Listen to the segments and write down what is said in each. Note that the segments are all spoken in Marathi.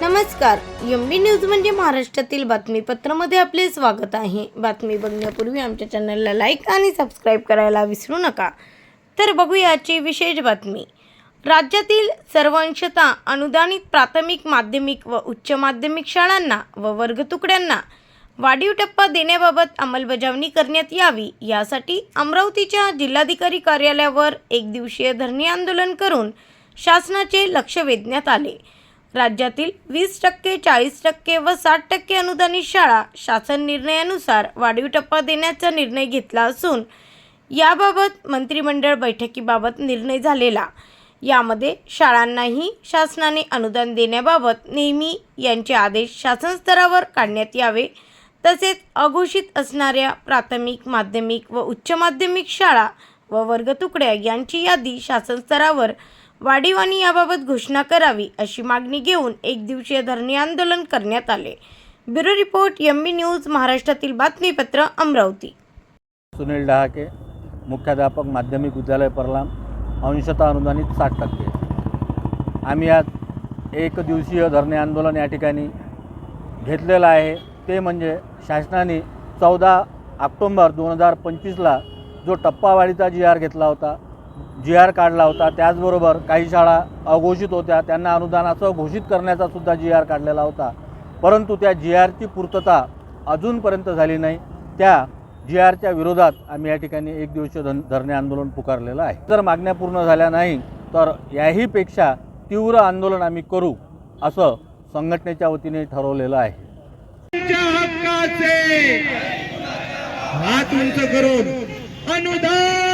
नमस्कार एम बी न्यूज म्हणजे महाराष्ट्रातील बातमीपत्रामध्ये आपले स्वागत आहे. बातमी बघण्यापूर्वी आमच्या चॅनलला लाईक आणि सबस्क्राईब करायला विसरू नका. तर बघूयाची विशेष बातमी. राज्यातील सर्वांशता अनुदानित प्राथमिक माध्यमिक व उच्च माध्यमिक शाळांना व वर्गतुकड्यांना वाढीव टप्पा देण्याबाबत अंमलबजावणी करण्यात यावी यासाठी अमरावतीच्या जिल्हाधिकारी कार्यालयावर एक दिवसीय धरणे आंदोलन करून शासनाचे लक्ष वेधण्यात आले. राज्यातील वीस टक्के चाळीस टक्के व साठ टक्के अनुदानित शाळा शासन निर्णयानुसार वाढीव टप्पा देण्याचा निर्णय घेतला असून याबाबत मंत्रिमंडळ बैठकीबाबत निर्णय झालेला. यामध्ये शाळांनाही शासनाने अनुदान देण्याबाबत नेहमी यांचे आदेश शासन स्तरावर काढण्यात यावे. तसेच अघोषित असणाऱ्या प्राथमिक माध्यमिक व उच्च माध्यमिक शाळा व वर्गतुकड्या यांची यादी शासन स्तरावर वाढीवानी याबाबत घोषणा करावी अशी मागणी घेऊन एक दिवसीय धरणे आंदोलन करण्यात आले. Bureau report M B news महाराष्ट्रातील बातमीपत्र अमरावती. सुनील डहाके मुख्याध्यापक माध्यमिक विद्यालय परलाम अंशतः अनुदानित साठ टक्के. आम्ही आज एक दिवसीय धरणे आंदोलन या ठिकाणी घेतलेलं आहे. ते म्हणजे शासनाने चौदा ऑक्टोंबर दोन हजार पंचवीसला जो टप्पावाढीचा जी आर घेतला होता जी आर काढला होता. त्याचबरोबर काही शाळा अघोषित होत्या. त्यांना अनुदानाचं घोषित करण्याचा सुद्धा जी आर काढलेला होता. परंतु त्या जी आरची पूर्तता अजूनपर्यंत झाली नाही. त्या जी आरच्या विरोधात आम्ही या ठिकाणी एक दिवसीय धन धरणे आंदोलन पुकारलेलं आहे. जर मागण्या पूर्ण झाल्या नाही तर याहीपेक्षा तीव्र आंदोलन आम्ही करू असं संघटनेच्या वतीने ठरवलेलं आहे. हात उंच करून अनुदान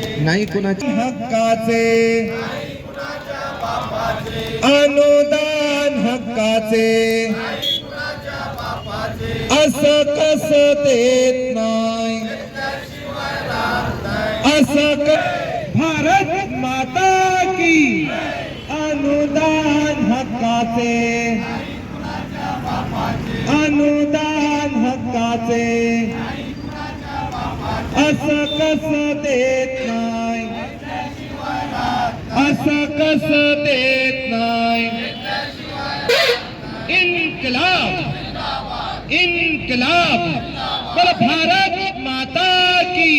नाही कुणाचे. हक्काचे. अनुदान हक्काचे. असं कस देत नाही. असं भारत माता की अनुदान हक्काचे. अनुदान हक्काचे. असं कस देत नाही असं कस देत नाही बोल भारत माता की।